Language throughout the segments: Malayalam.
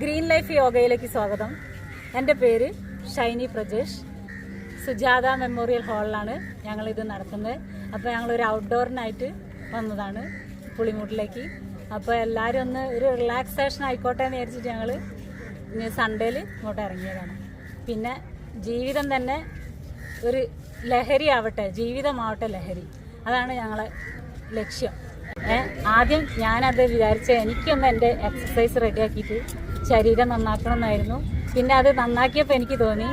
ഗ്രീൻ ലൈഫ് യോഗയിലേക്ക് സ്വാഗതം. എന്റെ പേര് ഷൈനി പ്രജേഷ്. സുജാത മെമ്മോറിയൽ ഹാളിലാണ് ഞങ്ങളിത് നടത്തുന്നത്. അപ്പോൾ ഞങ്ങളൊരു ഔട്ട്ഡോറിനായിട്ട് വന്നതാണ് പുളിമൂട്ടിലേക്ക്. അപ്പോൾ എല്ലാവരും ഒന്ന് ഒരു റിലാക്സേഷൻ ആയിക്കോട്ടെ എന്ന് വിചാരിച്ചിട്ട് ഞങ്ങൾ സൺഡേയിൽ ഇങ്ങോട്ട് ഇറങ്ങിയതാണ്. പിന്നെ ജീവിതം തന്നെ ഒരു ലഹരി ആവട്ടെ ജീവിതമാവട്ടെ ലഹരി. അതാണ് ഞങ്ങളെ ലക്ഷ്യം. ആദ്യം ഞാനത് വിചാരിച്ച എനിക്കൊന്ന് എന്റെ എക്സസൈസ് റെഡിയാക്കിയിട്ട് ശരീരം നന്നാക്കണം എന്നായിരുന്നു പിന്നെ അത് നന്നാക്കിയപ്പോൾ എനിക്ക് തോന്നി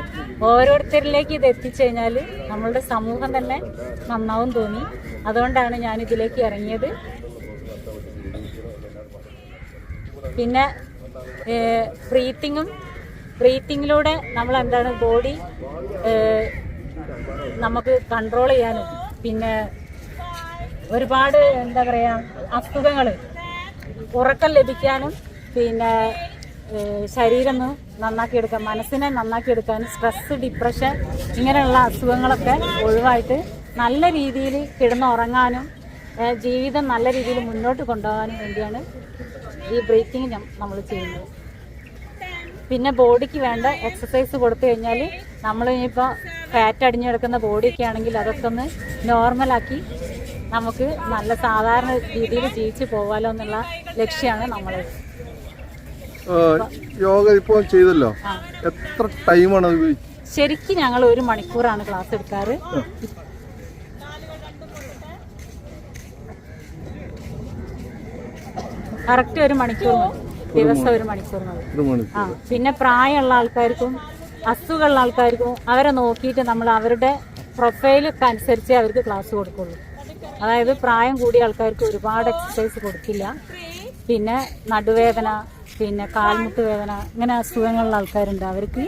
ഓരോരുത്തരിലേക്ക് ഇത് എത്തിച്ചു കഴിഞ്ഞാൽ നമ്മളുടെ സമൂഹം തന്നെ നന്നാവും തോന്നി. അതുകൊണ്ടാണ് ഞാൻ ഇതിലേക്ക് ഇറങ്ങിയത്. പിന്നെ ബ്രീത്തിങ്ങും ബ്രീത്തിങ്ങിലൂടെ നമ്മൾ എന്താണ് ബോഡി നമുക്ക് കൺട്രോൾ ചെയ്യാനും. പിന്നെ ഒരുപാട് എന്താ പറയുക അസുഖങ്ങൾ ഉറക്കം ലഭിക്കാനും പിന്നെ ശരീരം നന്നാക്കിയെടുക്കാൻ മനസ്സിനെ നന്നാക്കിയെടുക്കാൻ സ്ട്രെസ് ഡിപ്രഷൻ ഇങ്ങനെയുള്ള അസുഖങ്ങളൊക്കെ ഒഴിവായിട്ട് നല്ല രീതിയിൽ കിടന്നുറങ്ങാനും ജീവിതം നല്ല രീതിയിൽ മുന്നോട്ട് കൊണ്ടുപോകാനും വേണ്ടിയാണ് ഈ ബ്രീത്തിങ് നമ്മൾ ചെയ്യുന്നത്. പിന്നെ ബോഡിക്ക് വേണ്ട എക്സസൈസ് കൊടുത്തു കഴിഞ്ഞാൽ നമ്മൾ ഇപ്പോൾ ഫാറ്റ് അടിഞ്ഞു കിടക്കുന്ന ബോഡിയൊക്കെ ആണെങ്കിൽ അതൊക്കെ ഒന്ന് നോർമലാക്കി നമുക്ക് നല്ല സാധാരണ രീതിയിൽ ജീവിച്ച് പോകാലോ എന്നുള്ള ലക്ഷ്യമാണ് നമ്മളെ. ആ, യോഗ ഇപ്പോൾ ചെയ്തല്ലോ. എത്ര ടൈമാണ്? ശരിക്കും ഞങ്ങൾ ഒരു മണിക്കൂറാണ് ക്ലാസ് എടുക്കാറ്. കറക്റ്റ് ഒരു മണിക്കൂർ ദിവസം ഒരു മണിക്കൂർ ആ പിന്നെ പ്രായമുള്ള ആൾക്കാർക്കും അസുഖമുള്ള ആൾക്കാർക്കും അവരെ നോക്കിയിട്ട് നമ്മൾ അവരുടെ പ്രൊഫൈലൊക്കെ അനുസരിച്ച് അവർക്ക് ക്ലാസ് കൊടുക്കുള്ളൂ. അതായത് പ്രായം കൂടിയ ആൾക്കാർക്ക് ഒരുപാട് എക്സസൈസ് കൊടുക്കില്ല. പിന്നെ നടുവേദന പിന്നെ കാൽമുട്ട് വേദന ഇങ്ങനെ അസുഖങ്ങളുള്ള ആൾക്കാരുണ്ട്. അവർക്ക്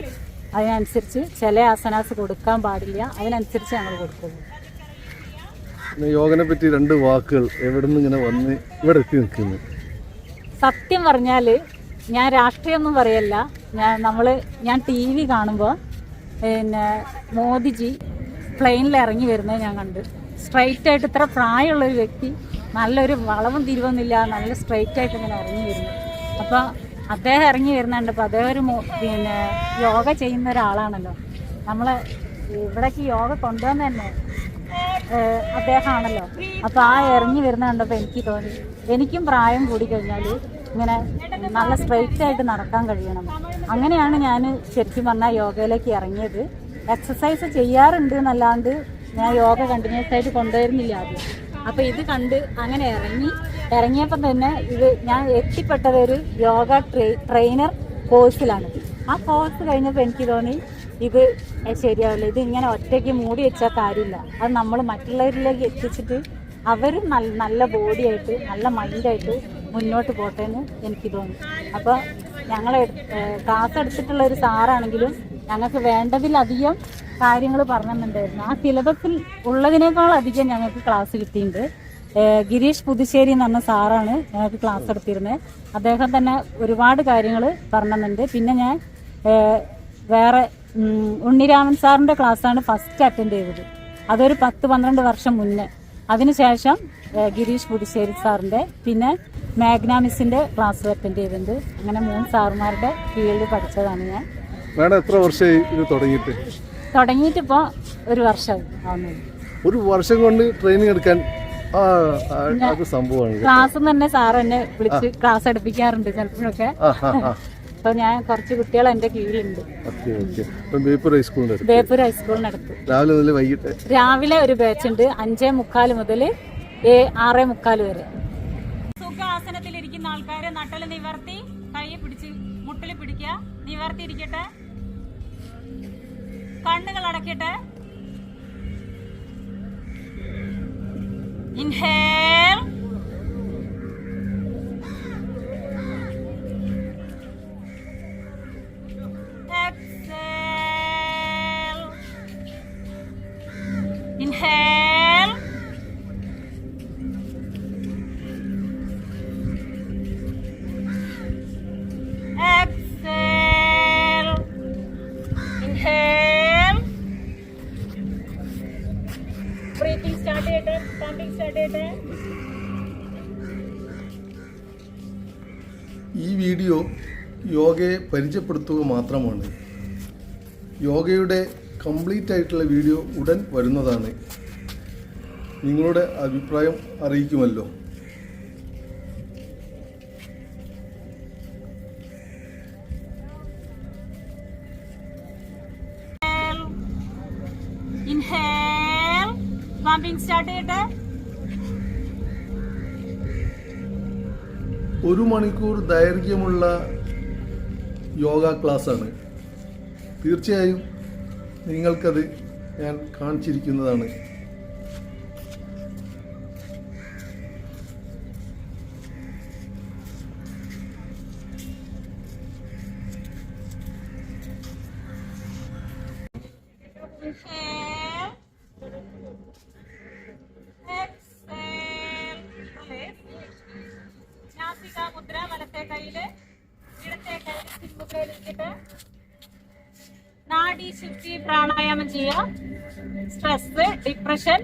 അതിനനുസരിച്ച് ചില ആസനാസ് കൊടുക്കാൻ പാടില്ല. അതിനനുസരിച്ച് ഞങ്ങൾ കൊടുക്കുള്ളൂ പിന്നെ യോഗനെ പറ്റി രണ്ട് വാക്കുകൾ എവിടെ നിന്ന് ഇങ്ങനെ വന്ന് ഇവിടെ എത്തി നിൽക്കുന്നു? സത്യം പറഞ്ഞാൽ ഞാൻ രാഷ്ട്രീയമൊന്നും പറയല്ല. ഞാൻ നമ്മൾ ഞാൻ ടി വി കാണുമ്പോൾ പിന്നെ മോദിജി പ്ലെയിനിൽ ഇറങ്ങി വരുന്നത് ഞാൻ കണ്ടു. സ്ട്രൈറ്റ് ആയിട്ട് ഇത്ര പ്രായമുള്ള ഒരു വ്യക്തി നല്ലൊരു വളവും തിരിവൊന്നുമില്ല നല്ല സ്ട്രൈറ്റ് ആയിട്ട് ഇങ്ങനെ ഇറങ്ങി വരുന്നു. അപ്പോൾ അദ്ദേഹം ഇറങ്ങി വരുന്നുണ്ട്. അദ്ദേഹം ഒരു പിന്നെ യോഗ ചെയ്യുന്ന ഒരാളാണല്ലോ. നമ്മളെ ഇവിടേക്ക് യോഗ കൊണ്ടുവന്ന് തന്നെ അദ്ദേഹമാണല്ലോ. അപ്പൊ ആ ഇറങ്ങി വരുന്ന കണ്ടപ്പോൾ എനിക്ക് തോന്നി. എനിക്കും പ്രായം കൂടി കഴിഞ്ഞാൽ ഇങ്ങനെ നല്ല സ്ട്രെയിറ്റ് ആയിട്ട് നടക്കാൻ കഴിയണം. അങ്ങനെയാണ് ഞാൻ ശരിക്കും പറഞ്ഞാൽ യോഗയിലേക്ക് ഇറങ്ങിയത്. എക്സസൈസ് ചെയ്യാറുണ്ട് എന്നല്ലാണ്ട് ഞാൻ യോഗ കണ്ടിന്യൂസ് ആയിട്ട് കൊണ്ടുവരുന്നില്ല ആദ്യം. അപ്പൊ ഇത് കണ്ട് അങ്ങനെ ഇറങ്ങി. ഇറങ്ങിയപ്പോൾ തന്നെ ഇത് ഞാൻ എത്തിപ്പെട്ടത് ഒരു യോഗ ട്രെയിനർ കോഴ്സിലാണ്. ആ കോഴ്സ് കഴിഞ്ഞപ്പോൾ എനിക്ക് തോന്നി ഇത് ശരിയാവില്ല. ഇത് ഇങ്ങനെ ഒറ്റയ്ക്ക് മൂടി വെച്ചാൽ കാര്യമില്ല. അത് നമ്മൾ മറ്റുള്ളവരിലേക്ക് എത്തിച്ചിട്ട് അവരും നല്ല നല്ല ബോഡിയായിട്ട് നല്ല മൈൻഡായിട്ട് മുന്നോട്ട് പോട്ടെ എന്ന് എനിക്ക് തോന്നി. അപ്പോൾ ഞങ്ങളെ ക്ലാസ് എടുത്തിട്ടുള്ള ഒരു സാറാണെങ്കിലും ഞങ്ങൾക്ക് വേണ്ടതിലധികം കാര്യങ്ങൾ പറഞ്ഞിട്ടുണ്ടായിരുന്നു. ആ സിലബസിൽ ഉള്ളതിനേക്കാൾ അധികം ഞങ്ങൾക്ക് ക്ലാസ് കിട്ടിയിട്ടുണ്ട്. ഗിരീഷ് പുതുശ്ശേരി എന്ന് പറഞ്ഞ സാറാണ് ഞങ്ങൾക്ക് ക്ലാസ് എടുത്തിരുന്നത്. അദ്ദേഹം തന്നെ ഒരുപാട് കാര്യങ്ങൾ പറഞ്ഞിട്ടുണ്ട്. പിന്നെ ഞാൻ വേറെ ഉണ്ണിരാമൻ സാറിന്റെ ക്ലാസ്സാണ് ഫസ്റ്റ് അറ്റൻഡ് ചെയ്തത്. അതൊരു പത്ത് പന്ത്രണ്ട് വർഷം മുന്നേ. അതിനുശേഷം ഗിരീഷ് പുതുശ്ശേരി സാറിന്റെ പിന്നെ മാഗ്നാമിസിന്റെ ക്ലാസ് അറ്റൻഡ് ചെയ്തിട്ടുണ്ട്. അങ്ങനെ മൂന്ന് സാറുമാരുടെ കീഴിൽ പഠിച്ചതാണ് ഞാൻ. മേഡം എത്ര വർഷമായി ഇത് തുടങ്ങിയിട്ട്? തുടങ്ങിയിട്ടിപ്പോൾ ഒരു വർഷം ഒരു വർഷം കൊണ്ട് ട്രെയിനിങ് എടുക്കാൻ അത് സംഭവമാണ് ക്ലാസ് തന്നെ സാർ എന്നെ വിളിച്ച് ക്ലാസ് എടുപ്പിക്കാറുണ്ട് ചിലപ്പോഴൊക്കെ. അപ്പൊ ഞാൻ കുറച്ച് കുട്ടികൾ എന്റെ കീഴിലുണ്ട്. Okay okay. ഇപ്പം ബേപ്പൂർ ഹൈസ്കൂളിന്റെ അടുത്ത്? ബേപ്പൂർ ഹൈസ്കൂളിനടുത്ത് രാവിലെ മുതൽ വൈകിട്ട്? രാവിലെ ഒരു ബാച്ച് ഉണ്ട്. അഞ്ചേ മുക്കാൽ മുതൽ ആറേ മുക്കാൽ വരെ. സുഖാസനത്തിലിരിക്കുന്ന ആൾക്കാരെ നട്ടൽ നിവർത്തി കൈ പിടിച്ച് മുട്ടിൽ പിടിക്കുക. നിവർത്തി ഇരിക്കട്ടെ കണ്ണുകൾ അടക്കട്ടെ inhale Exhale. Inhale. Breathing start ചെയ്യട്ടെ പമ്പിങ് സ്റ്റാർട്ട് ചെയ്യട്ടെ. ഈ വീഡിയോ യോഗയെ പരിചയപ്പെടുത്തുക മാത്രമാണ്. യോഗയുടെ കംപ്ലീറ്റ് ആയിട്ടുള്ള വീഡിയോ ഉടൻ വരുന്നതാണ്. നിങ്ങളുടെ അഭിപ്രായം അറിയിക്കുമല്ലോ. പമ്പിംഗ് സ്റ്റാർട്ട് ചെയ്യട്ടെ ഒരു മണിക്കൂർ ദൈർഘ്യമുള്ള യോഗ ക്ലാസ് ആണ് തീർച്ചയായും നിങ്ങൾക്കത് ഞാൻ കാണിച്ചിരിക്കുന്നതാണ് Inhale. പിൻമുദ്രയിൽ നാഡി ശുദ്ധി പ്രാണായാമം ചെയ്യുക. സ്ട്രെസ് ഡിപ്രഷൻ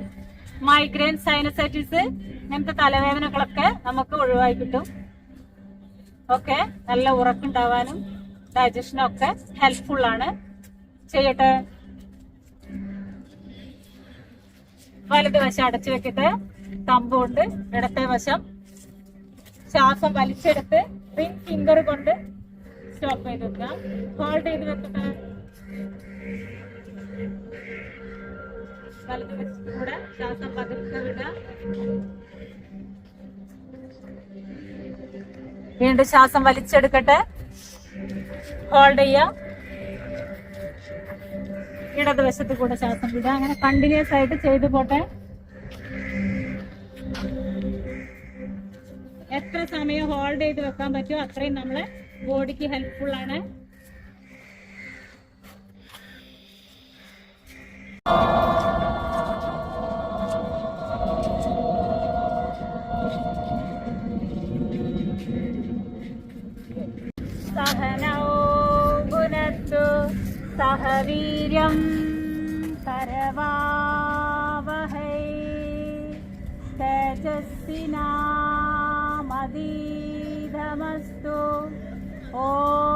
മൈഗ്രെയിൻ സൈനസൈറ്റിസ് ഇങ്ങനത്തെ തലവേദനകളൊക്കെ നമുക്ക് ഒഴിവായി കിട്ടും. ഓക്കെ? നല്ല ഉറക്കുണ്ടാവാനും ഡൈജഷനും ഒക്കെ ഹെൽപ്ഫുൾ ആണ്. ചെയ്യട്ടെ? വലത് വശം അടച്ചു വെക്കട്ടെ? തമ്പ് കൊണ്ട് ഇടത്തെ വശം. ശ്വാസം വലിച്ചെടുത്ത് റിംഗ് ഫിംഗർ കൊണ്ട് സ്റ്റോപ്പ് ചെയ്ത് വെക്കുക ഹോൾഡ് ചെയ്ത് വെക്കട്ടെ വലത് വശത്തൂടെ ശ്വാസം പതുക്കെ വിടുക. വീണ്ടും ശ്വാസം വലിച്ചെടുക്കട്ടെ. ഹോൾഡ് ചെയ്യാം ഇടതുവശത്ത് കൂടെ ശ്വാസം വിടുക. അങ്ങനെ കണ്ടിന്യൂസ് ആയിട്ട് ചെയ്തു പോട്ടെ. എത്ര സമയം ഹോൾഡ് ചെയ്ത് വെക്കാൻ പറ്റുമോ അത്രയും നമ്മളെ ബോഡിക്ക് ഹെൽപ്ഫുൾ ആണ്. സഹവീര്യം കരവാവഹൈ തേജസ്വിനാമതീതമസ്തു 哦。